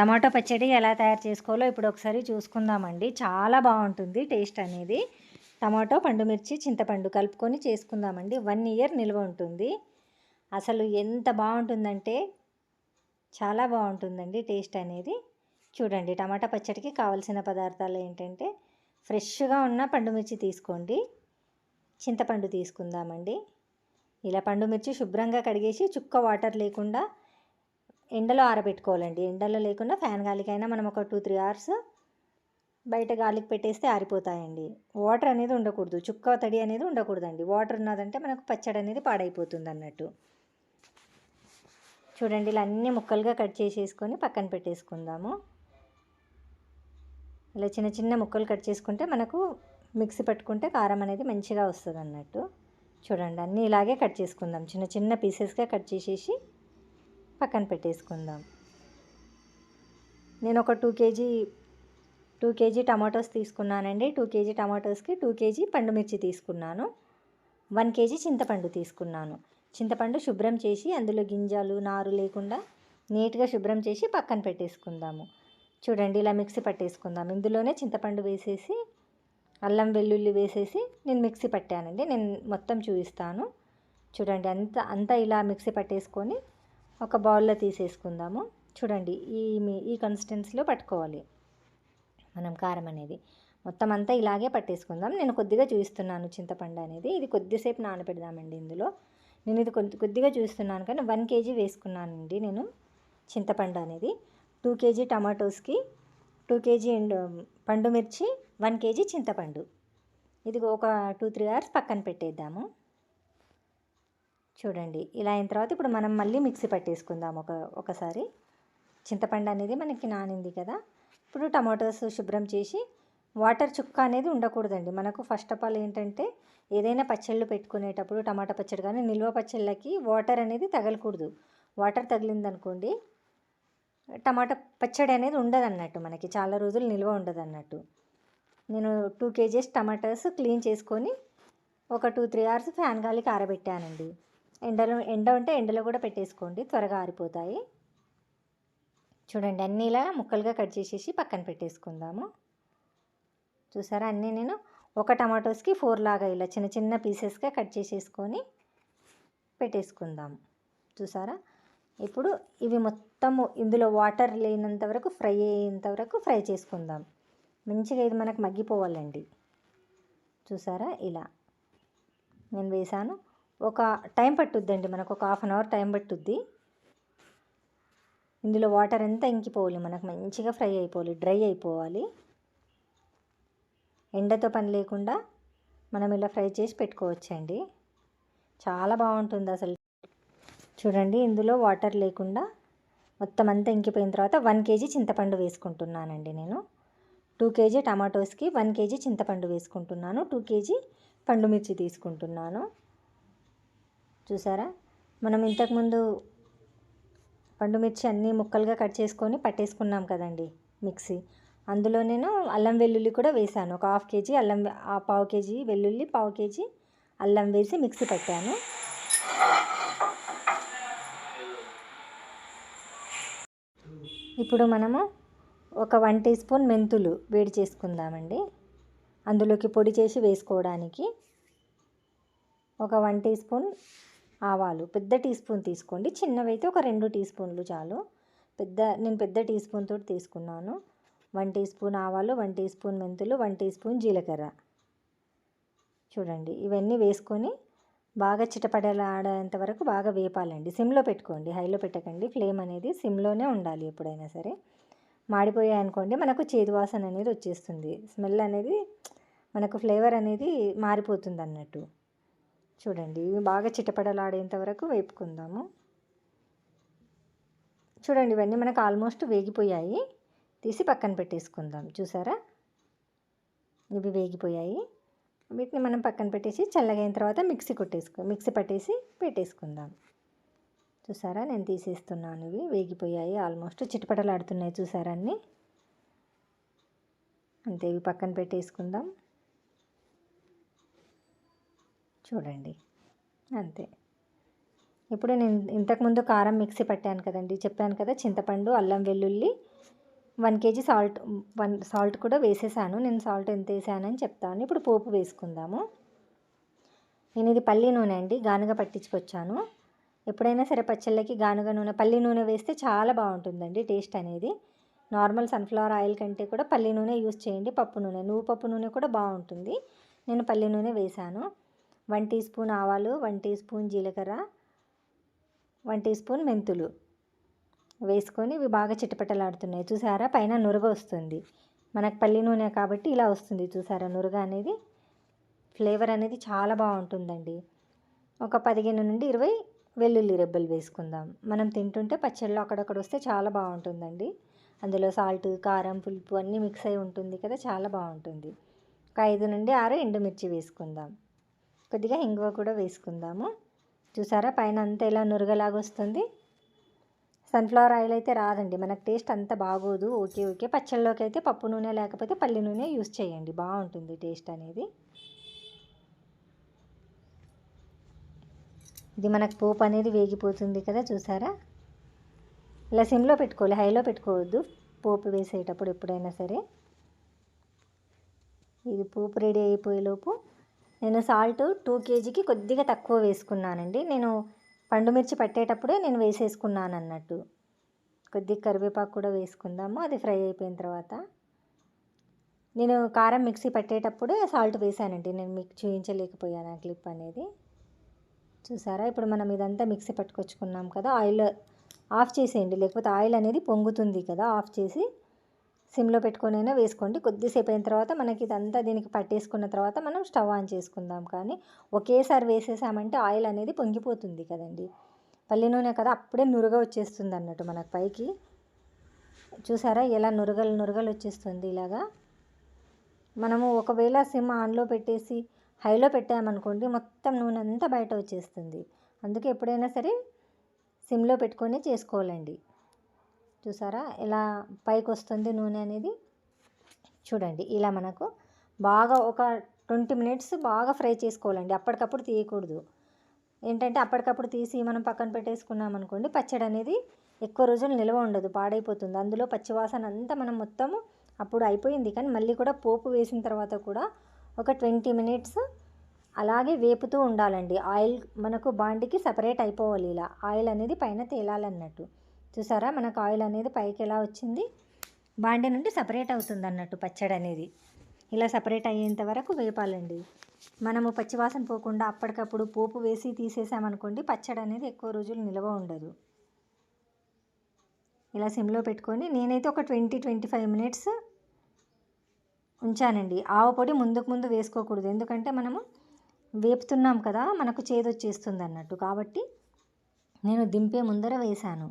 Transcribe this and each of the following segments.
Tomato పచ్చడి ఎలా తయారు చేసుకోవాలో ఇప్పుడు ఒకసారి చూసుకుందామండి. చాలా బాగుంటుంది టేస్ట్ అనేది. టమాటో పండుమిర్చి చింతపండు కలుపుకొని చేసుకుందామండి. వన్ ఇయర్ నిల్వ ఉంటుంది. అసలు ఎంత బాగుంటుందంటే చాలా బాగుంటుందండి టేస్ట్ అనేది. చూడండి టమాటా పచ్చడికి కావలసిన పదార్థాలు ఏంటంటే ఫ్రెష్గా ఉన్న పండుమిర్చి తీసుకోండి. చింతపండు తీసుకుందామండి. ఇలా పండుమిర్చి శుభ్రంగా కడిగేసి చుక్క వాటర్ లేకుండా ఎండలో ఆరబెట్టుకోవాలండి. ఎండలో లేకుండా ఫ్యాన్ గాలికైనా మనం ఒక టూ త్రీ అవర్స్ బయట గాలికి పెట్టేస్తే ఆరిపోతాయండి. వాటర్ అనేది ఉండకూడదు. చుక్క తడి అనేది ఉండకూడదండి. వాటర్ ఉన్నదంటే మనకు పచ్చడి అనేది పాడైపోతుంది అన్నట్టు చూడండి ఇలా అన్ని ముక్కలుగా కట్ చేసేసుకొని పక్కన పెట్టేసుకుందాము. ఇలా చిన్న చిన్న ముక్కలు కట్ చేసుకుంటే మనకు మిక్సీ పట్టుకుంటే కారం అనేది మంచిగా వస్తుంది అన్నట్టు చూడండి అన్నీ ఇలాగే కట్ చేసుకుందాం. చిన్న చిన్న పీసెస్గా కట్ చేసేసి పక్కన పెట్టేసుకుందాం. నేను ఒక two KG two KG tomatoes తీసుకున్నానండి. టూ కేజీ టమాటోస్కి టూ కేజీ పండుమిర్చి తీసుకున్నాను. వన్ కేజీ చింతపండు తీసుకున్నాను. చింతపండు శుభ్రం చేసి అందులో గింజలు నారు లేకుండా నీట్గా శుభ్రం చేసి పక్కన పెట్టేసుకుందాము. చూడండి ఇలా మిక్సీ పట్టేసుకుందాం. ఇందులోనే చింతపండు వేసేసి అల్లం వెల్లుల్లి వేసేసి నేను మిక్సీ పట్టానండి. నేను మొత్తం చూపిస్తాను. చూడండి అంత అంతా ఇలా మిక్సీ పట్టేసుకొని ఒక బౌల్లో తీసేసుకుందాము. చూడండి ఈ ఈ కన్సిస్టెన్సీలో పట్టుకోవాలి. మనం కారం అనేది. మొత్తం అంతా ఇలాగే పట్టేసుకుందాం. నేను కొద్దిగా చూపిస్తున్నాను చింతపండు అనేది. ఇది కొద్దిసేపు నానబెడదామండి ఇందులో. నేను ఇది కొద్ది కొద్దిగా చూస్తున్నాను కానీ వన్ కేజీ వేసుకున్నానండి నేను చింతపండు అనేది. టూ కేజీ టమాటోస్కి టూ కేజీ పండు మిర్చి వన్ కేజీ చింతపండు. ఇది ఒక టూ త్రీ అవర్స్ పక్కన పెట్టేద్దాము. చూడండి. ఇలా అయిన తర్వాత ఇప్పుడు మనం మళ్ళీ మిక్సీ పట్టేసుకుందాం ఒక ఒకసారి. చింతపండు అనేది మనకి నానింది కదా. ఇప్పుడు టమాటోస్ శుభ్రం చేసి వాటర్ చుక్క అనేది ఉండకూడదండి. మనకు ఫస్ట్ ఆఫ్ ఆల్ ఏంటంటే ఏదైనా పచ్చళ్ళు పెట్టుకునేటప్పుడు టమాటా పచ్చడి కానీ నిల్వ పచ్చళ్ళకి వాటర్ అనేది తగలకూడదు. వాటర్ తగిలిందనుకోండి టమాటా పచ్చడి అనేది ఉండదు అన్నట్టు మనకి. చాలా రోజులు నిల్వ ఉండదు అన్నట్టు నేను టూ కేజీస్ టమాటాస్ క్లీన్ చేసుకొని ఒక టూ త్రీ అవర్స్ ఫ్యాన్ గాలికి ఆరబెట్టానండి. ఎండలో ఎండ ఉంటే ఎండలో కూడా పెట్టేసుకోండి. త్వరగా ఆరిపోతాయి. చూడండి అన్నీ ఇలా ముక్కలుగా కట్ చేసేసి పక్కన పెట్టేసుకుందాము. చూసారా? అన్నీ నేను ఒక టమాటోస్కి ఫోర్ లాగా ఇలా చిన్న చిన్న పీసెస్గా కట్ చేసేసుకొని పెట్టేసుకుందాము. చూసారా? ఇప్పుడు ఇవి మొత్తము ఇందులో వాటర్ లేనంత వరకు ఫ్రై అయ్యేంత వరకు ఫ్రై చేసుకుందాం. మంచిగా ఇది మనకు మగ్గిపోవాలండి. చూసారా? ఇలా నేను వేసాను. ఒక టైం పట్టుద్దండి మనకు ఒక హాఫ్ అన్ అవర్ టైం పట్టుద్ది. ఇందులో వాటర్ అంతా ఇంకిపోవాలి? మనకు మంచిగా ఫ్రై అయిపోవాలి డ్రై అయిపోవాలి. ఎండతో పని లేకుండా మనం ఇలా ఫ్రై చేసి పెట్టుకోవచ్చండి. చాలా బాగుంటుంది అసలు. చూడండి ఇందులో వాటర్ లేకుండా మొత్తం అంతా ఇంకిపోయిన తర్వాత వన్ కేజీ చింతపండు వేసుకుంటున్నానండి నేను. టూ కేజీ టమాటోస్కి వన్ కేజీ చింతపండు వేసుకుంటున్నాను. టూ కేజీ పండు మిర్చి తీసుకుంటున్నాను. చూసారా? మనం ఇంతకుముందు పండుమిర్చి అన్ని అన్నీ ముక్కలుగా కట్ చేసుకొని పట్టేసుకున్నాం కదండి మిక్సీ. అందులో నేను అల్లం వెల్లుల్లి కూడా వేసాను. ఒక హాఫ్ కేజీ అల్లం పావు కేజీ వెల్లుల్లి పావు కేజీ అల్లం వేసి మిక్సీ పెట్టాను. ఇప్పుడు మనము ఒక వన్ టీ స్పూన్ మెంతులు వేడి చేసుకుందామండి. అందులోకి పొడి చేసి వేసుకోవడానికి ఒక వన్ టీ స్పూన్ ఆవాలు పెద్ద టీ స్పూన్ తీసుకోండి. చిన్నవైతే ఒక రెండు టీ స్పూన్లు చాలు. పెద్ద నేను పెద్ద టీ స్పూన్ తోటి తీసుకున్నాను. వన్ టీ స్పూన్ ఆవాలు వన్ టీ స్పూన్ మెంతులు వన్ టీ స్పూన్ జీలకర్ర. చూడండి ఇవన్నీ వేసుకొని బాగా చిటపడలాడేంత వరకు బాగా వేపాలండి. సిమ్లో పెట్టుకోండి. హైలో పెట్టకండి. ఫ్లేమ్ అనేది సిమ్లోనే ఉండాలి ఎప్పుడైనా సరే. మాడిపోయాయి అనుకోండి మనకు చేదు వాసన అనేది వచ్చేస్తుంది. స్మెల్ అనేది మనకు ఫ్లేవర్ అనేది మారిపోతుంది అన్నట్టు. చూడండి ఇవి బాగా చిటపడలాడేంత వరకు వేపుకుందాము. చూడండి ఇవన్నీ మనకు ఆల్మోస్ట్ వేగిపోయాయి. తీసి పక్కన పెట్టేసుకుందాం చూసారా? ఇవి వేగిపోయాయి. వీటిని మనం పక్కన పెట్టేసి చల్లగైన తర్వాత మిక్సీ కొట్టేసుకో మిక్సీ పట్టేసి పెట్టేసుకుందాం. చూసారా? నేను తీసేస్తున్నాను ఇవి వేగిపోయాయి ఆల్మోస్ట్ చిటపటలాడుతున్నాయి చూసారా అన్నీ? అంతే ఇవి పక్కన పెట్టేసుకుందాం. చూడండి. అంతే. ఇప్పుడు నేను ఇంతకుముందు కారం మిక్సీ పట్టాను కదండి. చెప్పాను కదా చింతపండు అల్లం వెల్లుల్లి one KG salt one salt కూడా వేసేసాను. నేను సాల్ట్ ఎంత వేసానని చెప్తాను. ఇప్పుడు పోపు వేసుకుందాము. నేను ఇది పల్లి నూనె అండి. గానుగ పట్టించుకొచ్చాను. ఎప్పుడైనా సరే పచ్చళ్ళకి గానుగ నూనె పల్లి నూనె వేస్తే చాలా బాగుంటుందండి టేస్ట్ అనేది. నార్మల్ సన్ఫ్లవర్ ఆయిల్ కంటే కూడా పల్లి నూనె యూస్ చేయండి. పప్పు నూనె నువ్వు పప్పు నూనె కూడా బాగుంటుంది. నేను పల్లి నూనె వేశాను వన్ టీ స్పూన్ ఆవాలు వన్ టీ స్పూన్ జీలకర్ర వన్ టీ స్పూన్ మెంతులు వేసుకొని ఇవి బాగా చిటపటలాడుతున్నాయి. చూసారా? పైన నురగ వస్తుంది. మనకు పల్లి నూనె కాబట్టి ఇలా వస్తుంది. చూసారా? నురగ అనేది ఫ్లేవర్ అనేది చాలా బాగుంటుందండి. ఒక పదిహేను నుండి ఇరవై వెల్లుల్లి రెబ్బలు వేసుకుందాం. మనం తింటుంటే పచ్చళ్ళు అక్కడక్కడ వస్తే చాలా బాగుంటుందండి. అందులో సాల్ట్ కారం పులుపు అన్నీ మిక్స్ అయి ఉంటుంది కదా చాలా బాగుంటుంది. ఒక ఐదు నుండి ఆరు ఎండుమిర్చి వేసుకుందాం. కొద్దిగా ఇంగువ కూడా వేసుకుందాము. చూసారా? పైన అంతా ఇలా నురగలాగా వస్తుంది. సన్ఫ్లవర్ ఆయిల్ అయితే రాదండి. మనకు టేస్ట్ అంత బాగోదు. Okay okay. పచ్చళ్ళలోకి అయితే పప్పు నూనె లేకపోతే పల్లి నూనె యూస్ చేయండి. బాగుంటుంది టేస్ట్ అనేది. ఇది మనకు పోపు అనేది వేగిపోతుంది కదా చూసారా? ఇలా సిమ్లో పెట్టుకోవాలి. హైలో పెట్టుకోవద్దు. పోపు వేసేటప్పుడు ఎప్పుడైనా సరే. ఇది పోపు రెడీ అయిపోయేలోపు నేను సాల్ట్ టూ కేజీకి కొద్దిగా తక్కువ వేసుకున్నానండి. నేను పండుమిర్చి పట్టేటప్పుడే నేను వేసేసుకున్నాను అన్నట్టు. కొద్దిగా కరివేపాకు కూడా వేసుకుందాము అది ఫ్రై అయిపోయిన తర్వాత. నేను కారం మిక్సీ పట్టేటప్పుడే సాల్ట్ వేసానండి. నేను మీకు చూపించలేకపోయాను ఆ క్లిప్ అనేది. చూసారా? ఇప్పుడు మనం ఇదంతా మిక్సీ పట్టుకొచ్చుకున్నాం కదా ఆయిల్ ఆఫ్ చేసేయండి. లేకపోతే ఆయిల్ అనేది పొంగుతుంది కదా ఆఫ్ చేసి సిమ్లో పెట్టుకొనైనా వేసుకోండి. కొద్దిసేపు అయిన తర్వాత మనకి ఇదంతా దీనికి పట్టేసుకున్న తర్వాత మనం స్టవ్ ఆన్ చేసుకుందాం. కానీ ఒకేసారి వేసేసామంటే ఆయిల్ అనేది పొంగిపోతుంది కదండి. పల్లి నూనె కదా అప్పుడే నురగ వచ్చేస్తుంది అన్నట్టు మనకు పైకి. చూసారా ఎలా నురగలు నురగలు వచ్చేస్తుంది ఇలాగా. మనము ఒకవేళ సిమ్ ఆన్లో పెట్టేసి హైలో పెట్టామనుకోండి మొత్తం నూనె అంతా బయట వచ్చేస్తుంది. అందుకే ఎప్పుడైనా సరే సిమ్లో పెట్టుకొని చేసుకోవాలండి. చూసారా? ఎలా పైకి వస్తుంది నూనె అనేది? చూడండి ఇలా మనకు బాగా ఒక ట్వంటీ మినిట్స్ బాగా ఫ్రై చేసుకోవాలండి. అప్పటికప్పుడు తీయకూడదు. ఏంటంటే అప్పటికప్పుడు తీసి మనం పక్కన పెట్టేసుకున్నాం అనుకోండి పచ్చడి అనేది ఎక్కువ రోజులు నిల్వ ఉండదు పాడైపోతుంది. అందులో పచ్చివాసన అంతా మనం మొత్తము అప్పుడు అయిపోయింది. కానీ మళ్ళీ కూడా పోపు వేసిన తర్వాత కూడా ఒక ట్వంటీ మినిట్స్ అలాగే వేపుతూ ఉండాలండి. ఆయిల్ మనకు బాండికి సపరేట్ అయిపోవాలి ఇలా. ఆయిల్ అనేది పైన తేలాలన్నట్టు. చూసారా? మనకు ఆయిల్ అనేది పైకి ఎలా వచ్చింది? బాండి నుండి సపరేట్ అవుతుంది అన్నట్టు పచ్చడి అనేది. ఇలా సపరేట్ అయ్యేంత వరకు వేపాలండి. మనము పచ్చివాసన పోకుండా అప్పటికప్పుడు పోపు వేసి తీసేసామనుకోండి పచ్చడి అనేది ఎక్కువ రోజులు నిల్వ ఉండదు. ఇలా సిమ్లో పెట్టుకొని నేనైతే ఒక ట్వంటీ ట్వంటీ ఫైవ్ మినిట్స్ ఉంచానండి. ఆవ పొడి ముందుకు ముందు వేసుకోకూడదు. ఎందుకంటే మనము వేపుతున్నాం కదా మనకు చేదు వచ్చేస్తుంది అన్నట్టు. కాబట్టి నేను దింపే ముందర వేశాను.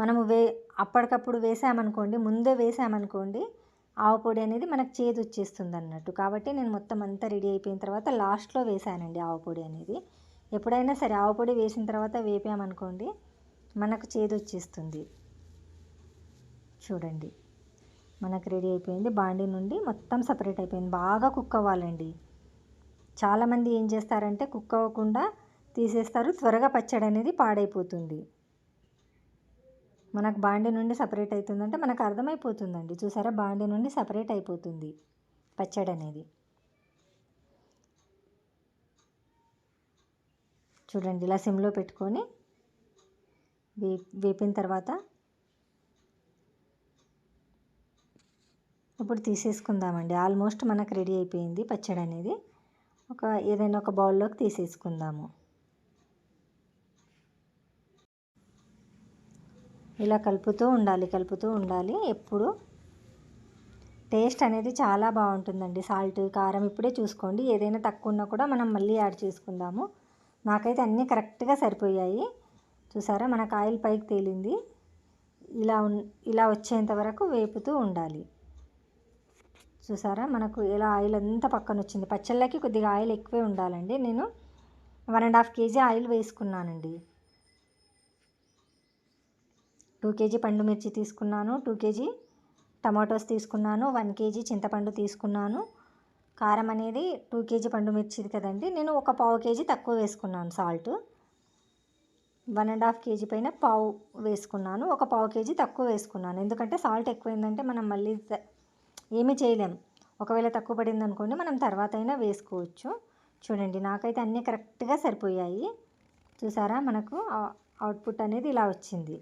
మనము వే అప్పటికప్పుడు వేసామనుకోండి ముందే వేసామనుకోండి ఆవు పొడి అనేది మనకు చేదు వచ్చేస్తుంది అన్నట్టు కాబట్టి నేను మొత్తం అంతా రెడీ అయిపోయిన తర్వాత లాస్ట్లో వేసానండి ఆవు పొడి అనేది. ఎప్పుడైనా సరే ఆవు పొడి వేసిన తర్వాత వేపామనుకోండి మనకు చేదు వచ్చేస్తుంది చూడండి. మనకు రెడీ అయిపోయింది. బాండి నుండి మొత్తం సపరేట్ అయిపోయింది. బాగా కుక్ అవ్వాలండి. చాలామంది ఏం చేస్తారంటే కుక్ అవ్వకుండా తీసేస్తారు. త్వరగా పచ్చడి అనేది పాడైపోతుంది. మనకు బాండి నుండి సపరేట్ అవుతుందంటే మనకు అర్థమైపోతుందండి. చూసారా? బాండి నుండి సపరేట్ అయిపోతుంది పచ్చడి అనేది. చూడండి ఇలా సిమ్లో పెట్టుకొని వే వేపిన తర్వాత ఇప్పుడు తీసేసుకుందామండి. ఆల్మోస్ట్ మనకు రెడీ అయిపోయింది పచ్చడి అనేది. ఒక ఏదైనా ఒక బౌల్లోకి తీసేసుకుందాము. ఇలా కలుపుతూ ఉండాలి కలుపుతూ ఉండాలి. ఎప్పుడు టేస్ట్ అనేది చాలా బాగుంటుందండి. సాల్ట్ కారం ఇప్పుడే చూసుకోండి. ఏదైనా తక్కువ ఉన్నా కూడా మనం మళ్ళీ యాడ్ చేసుకుందాము. నాకైతే అన్నీ కరెక్ట్గా సరిపోయాయి. చూసారా? మనకు ఆయిల్ పైకి తేలింది. ఇలా ఉన్ ఇలా వచ్చేంత వరకు వేపుతూ ఉండాలి. చూసారా? మనకు ఇలా ఆయిల్ అంతా పక్కన వచ్చింది. పచ్చళ్ళకి కొద్దిగా ఆయిల్ ఎక్కువే ఉండాలండి. నేను one and half KG oil వేసుకున్నానండి. టూ కేజీ పండు మిర్చి తీసుకున్నాను టూ కేజీ టమాటోస్ తీసుకున్నాను వన్ కేజీ చింతపండు తీసుకున్నాను. కారం అనేది టూ కేజీ పండు మిర్చిది కదండి. నేను ఒక పావు కేజీ తక్కువ వేసుకున్నాను salt. One and half KG పైన పావు వేసుకున్నాను. ఒక పావు కేజీ తక్కువ వేసుకున్నాను. ఎందుకంటే సాల్ట్ ఎక్కువైందంటే మనం మళ్ళీ ఏమీ చేయలేం. ఒకవేళ తక్కువ పడింది అనుకోండి మనం తర్వాత అయినా వేసుకోవచ్చు. చూడండి నాకైతే అన్నీ కరెక్ట్గా సరిపోయాయి. చూసారా? మనకు అవుట్పుట్ అనేది ఇలా వచ్చింది.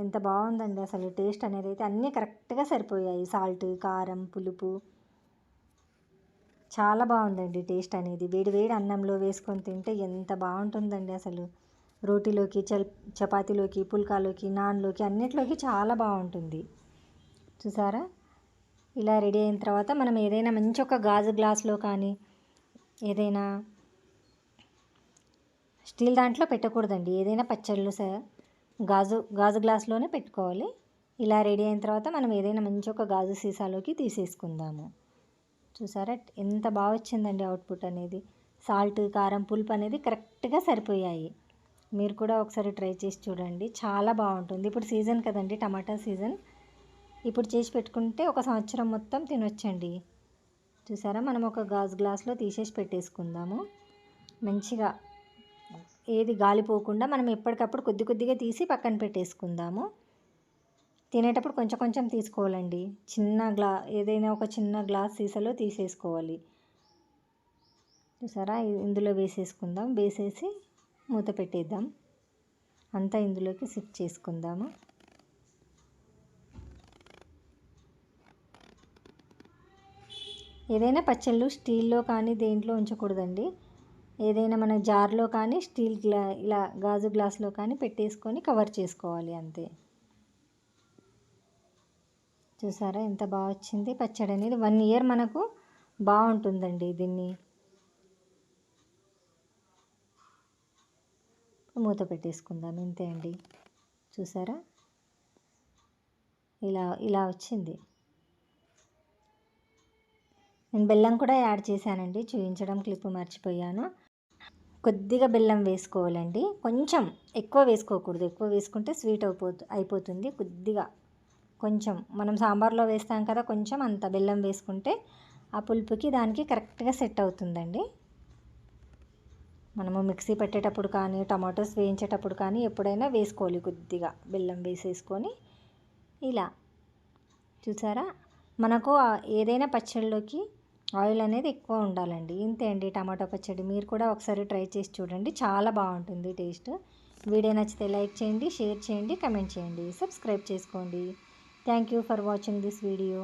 ఎంత బాగుందండి అసలు టేస్ట్ అనేది అయితే అన్నీ కరెక్ట్గా సరిపోయాయి. సాల్ట్ కారం పులుపు. చాలా బాగుందండి టేస్ట్ అనేది. వేడి వేడి అన్నంలో వేసుకొని తింటే ఎంత బాగుంటుందండి అసలు. రోటీలోకి చల్ చపాతీలోకి పుల్కాలోకి నాన్లోకి అన్నిట్లోకి చాలా బాగుంటుంది. చూసారా? ఇలా రెడీ అయిన తర్వాత మనం ఏదైనా మంచి ఒక గాజు గ్లాస్లో కానీ ఏదైనా స్టీల్ దాంట్లో పెట్టకూడదండి. ఏదైనా పచ్చళ్ళు సార్ గాజు గాజు గ్లాస్లోనే పెట్టుకోవాలి. ఇలా రెడీ అయిన తర్వాత మనం ఏదైనా మంచి ఒక గాజు సీసాలోకి తీసేసుకుందాము. చూసారా? ఎంత బాగా వచ్చిందండి అవుట్పుట్ అనేది. సాల్ట్ కారం పులుపు అనేది కరెక్ట్గా సరిపోయాయి. మీరు కూడా ఒకసారి ట్రై చేసి చూడండి. చాలా బాగుంటుంది. ఇప్పుడు సీజన్ కదండి టమాటా సీజన్. ఇప్పుడు చేసి పెట్టుకుంటే ఒక సంవత్సరం మొత్తం తినొచ్చండి. చూసారా? మనం ఒక గాజు గ్లాస్లో తీసేసి పెట్టేసుకుందాము. మంచిగా ఏది గాలిపోకుండా మనం ఎప్పటికప్పుడు కొద్ది కొద్దిగా తీసి పక్కన పెట్టేసుకుందాము. తినేటప్పుడు కొంచెం కొంచెం తీసుకోవాలండి. చిన్న గ్లా ఏదైనా ఒక చిన్న గ్లాస్ సీసాలో తీసేసుకోవాలి. చూసారా? ఇందులో వేసేసుకుందాం. వేసేసి మూత పెట్టేద్దాం. అంతా ఇందులోకి షిఫ్ట్ చేసుకుందాము. ఏదైనా పచ్చళ్ళు స్టీల్లో కానీ దేంట్లో ఉంచకూడదండి. ఏదైనా మన జార్లో కానీ స్టీల్ గ్లా ఇలా గాజు గ్లాస్లో కానీ పెట్టేసుకొని కవర్ చేసుకోవాలి అంతే. చూసారా? ఎంత బాగా వచ్చింది. పచ్చడి అనేది వన్ ఇయర్ మనకు బాగుంటుందండి దీన్ని. మూత పెట్టేసుకుందాం. ఇంతే అండి. చూసారా? ఇలా ఇలా వచ్చింది. నేను బెల్లం కూడా యాడ్ చేశానండి. చూపించడం క్లిప్ మర్చిపోయాను. కొద్దిగా బెల్లం వేసుకోవాలండి. కొంచెం ఎక్కువ వేసుకోకూడదు. ఎక్కువ వేసుకుంటే స్వీట్ అయిపోతు అయిపోతుంది. కొద్దిగా కొంచెం మనం సాంబార్లో వేస్తాం కదా కొంచెం అంత బెల్లం వేసుకుంటే ఆ పులుపుకి దానికి కరెక్ట్గా సెట్ అవుతుందండి. మనము మిక్సీ పెట్టేటప్పుడు కానీ టమాటోస్ వేయించేటప్పుడు కానీ ఎప్పుడైనా వేసుకోవాలి కొద్దిగా బెల్లం వేసేసుకొని. ఇలా చూసారా? మనకు ఏదైనా పచ్చళ్ళలోకి ఆయిల్ అనేది ఎక్కువ ఉండాలండి. ఇంతే అండి టమాటో పచ్చడి. మీరు కూడా ఒకసారి ట్రై చేసి చూడండి. చాలా బాగుంటుంది టేస్ట్. వీడియో నచ్చితే లైక్ చేయండి షేర్ చేయండి కమెంట్ చేయండి సబ్స్క్రైబ్ చేసుకోండి. Thank you for watching this video.